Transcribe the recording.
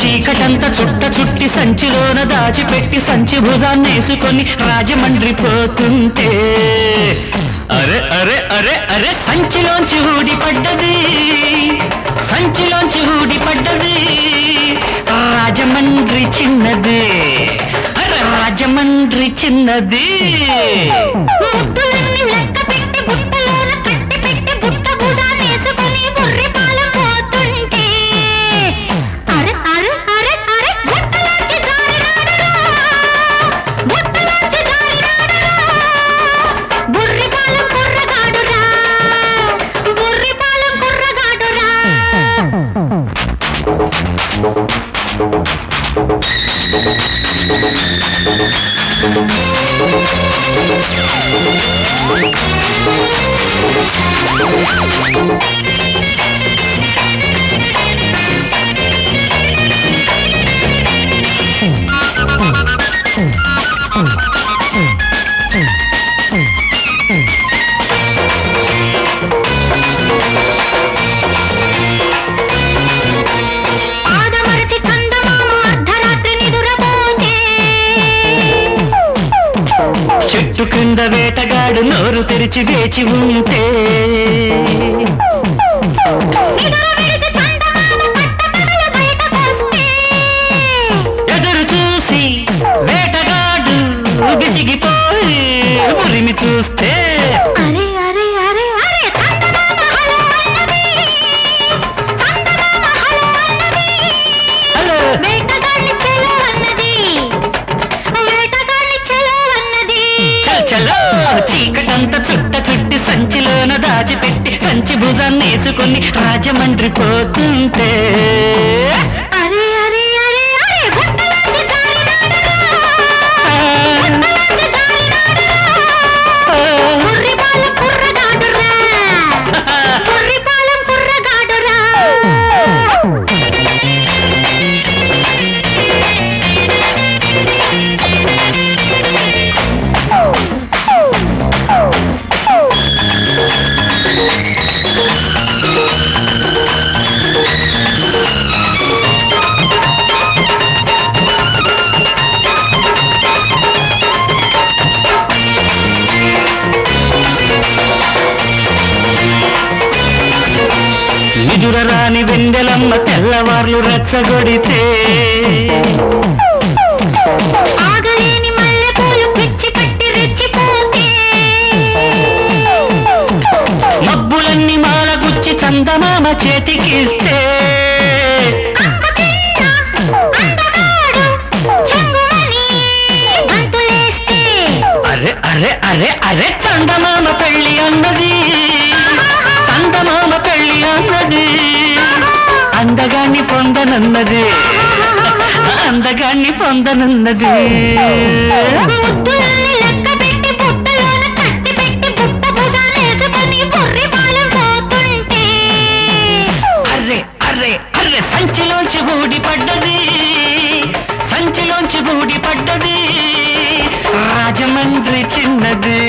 చీకటంత చుట్ట చుట్టి సంచిలోన దాచిపెట్టి సంచి భుజాన్నేసుకొని రాజమండ్రి పోతుంటే అరే అరే అరే అరే. సంచిలోంచి ఊడి పడ్డది. సంచిలోంచి ఊడి పడ్డది. రాజమండ్రి చిన్నది. అరే రాజమండ్రి చిన్నది. Thank you. చెట్టు క్రింద వేటగాడు నోరు తెరిచి వేచి ఉంటే. ఎదురు చూసి వేటగాడు బిసిగిపో చలో. చీకటంత చుట్ట చుట్టి సంచిలోన దాచిపెట్టి సంచి భుజాన్ని వేసుకొని రాజమండ్రి పోతుంటే. వెందెలమ్మ తెల్లవార్లు రెచ్చగొడితే. మబ్బులన్నీ మాలగుచ్చి చందమామ చేతికిస్తే. అరే అరే అరే అరే చందమామ పెళ్ళి అన్నది. చందమామ పెళ్ళి అన్నది. అందగాన్ని పొందనన్నది. అందగాన్ని పొందనన్నది. అర్రే అర్రే అర్రే సంచిలోంచి ఊడి పడ్డది. సంచిలోంచి ఊడి పడ్డది. రాజమండ్రి చిన్నది.